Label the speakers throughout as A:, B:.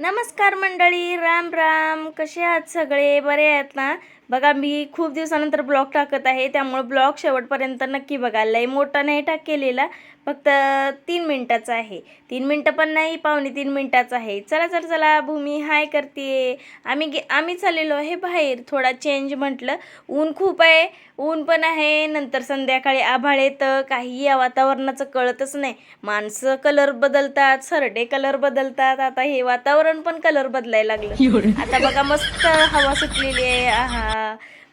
A: नमस्कार मंडळी राम राम. कसे आहात सगळे? बरे आहेत ना? बघा मी खूप दिवसानंतर ब्लॉग टाकत आहे त्यामुळे ब्लॉग शेवटपर्यंत नक्की बघा. लई मोठा नाही टाक केलेला फक्त तीन मिनटाचा आहे. तीन मिनटं पण नाही पावणे तीन मिनटाचा आहे. चला चला चला भूमी हाय करते आम्ही गे आम्ही चाललेलो आहे बाहेर थोडा चेंज म्हटलं. ऊन खूप आहे ऊन पण आहे नंतर संध्याकाळी आभाळ येतं काही या वातावरणाचं कळतच नाही. माणसं कलर बदलतात सरडे कलर बदलतात आता हे वातावरण पण कलर बदलायला लागलं. आता बघा मस्त हवा सुटलेली आहे. आहा.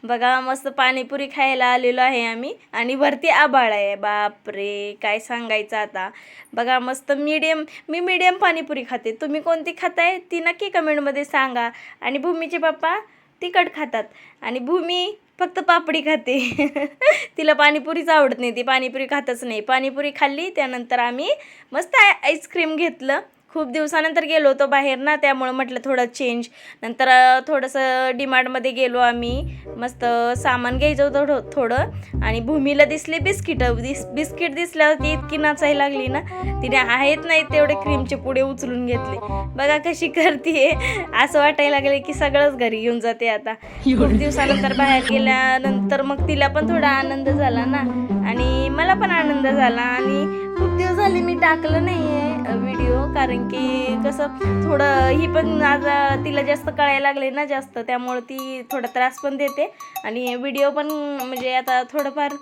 A: बघा मस्त पाणीपुरी खायला आलेलो आहे आम्ही. आणि वरती आभाळ आहे. बापरे काय सांगायचं आता? बघा मस्त मीडियम मी मीडियम पाणीपुरी खाते. तुम्ही कोणती खाताय? ती नक्की कमेंटमध्ये सांगा. आणि भूमीचे पप्पा तिखट खातात. आणि भूमी फक्त पापडी खाते. तिला पाणीपुरीच आवडत नाही. ती पाणीपुरी खातच नाही. पाणीपुरी खाल्ली त्यानंतर आम्ही मस्त आय आईस्क्रीम घेतलं. खूप दिवसानंतर गेलो होतो बाहेर ना त्यामुळं म्हटलं थोडं चेंज नंतर थोडंसं डिमार्टमध्ये गेलो आम्ही. मस्त सामान घ्यायचं होतं थोडं. आणि भूमीला दिसले बिस्किटं. दिस बिस्किट दिसल्यावर ती इतकी नाचायला लागली ना तिने आहेत नाही तेवढे क्रीमचे पुढे उचलून घेतले. बघा कशी करते असं वाटायला लागले की सगळंच घरी घेऊन जाते आता. खूप दिवसानंतर बाहेर गेल्यानंतर मग तिला पण थोडा आनंद झाला ना. आणि मला पण आनंद झाला. आणि खूप दिवस झाले मी टाकलं नाही आहे व्हिडिओ कारण की कसं थोडं ही पण आता तिला जास्त कळायला लागले ना जास्त त्यामुळं ती थोडा त्रास पण देते. आणि व्हिडिओ पण म्हणजे आता थोडंफार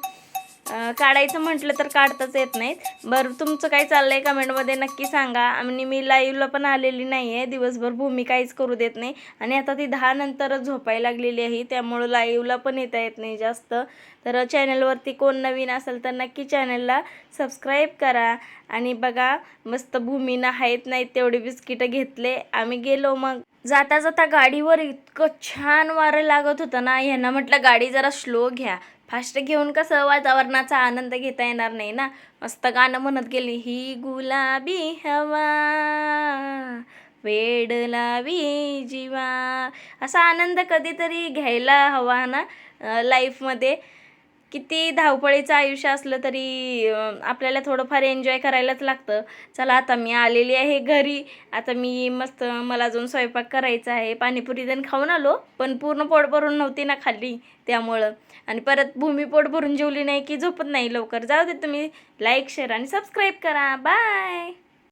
A: काढायचं म्हटलं तर काढताच येत नाहीत. बरं तुमचं काय चाललंय? कमेंटमध्ये नक्की सांगा. आणि मी लाईव्हला पण आलेली नाही आहे दिवसभर भूमी काहीच करू देत नाही. आणि आता ती दहा नंतरच झोपायला लागलेली आहे. त्यामुळं लाईव्हला पण येता येत नाही जास्त. तर चॅनलवरती कोण नवीन असेल तर नक्की चॅनलला सबस्क्राईब करा. आणि बघा मस्त भूमीनं आहेत नाहीत तेवढे बिस्किटं घेतले. आम्ही गेलो मग. जाता जाता गाडीवर इतकं छान वारं लागत होतं ना. ह्यांना म्हटलं गाडी जरा स्लो घ्या. फास्ट घेऊन कसं वातावरणाचा आनंद घेता येणार नाही ना? मस्त गाणं म्हणत गेली ही गुलाबी हवा वेड लावी जीवा. असा आनंद कधीतरी घ्यायला हवा ना लाईफमध्ये किती धावपळीचं आयुष्य असलं तरी आपल्याला थोडंफार एन्जॉय करायलाच लागतं. चला आता मी आलेली आहे घरी. आता मी मस्त मला अजून स्वयंपाक करायचा आहे. पाणीपुरी जण खाऊन आलो पण पूर्ण पोट भरून नव्हती ना खाल्ली त्यामुळं. आणि परत भूमी पोट भरून जेवली नाही की झोपत नाही लवकर. जाऊ दे तुम्ही लाईक शेअर आणि सबस्क्राईब करा. बाय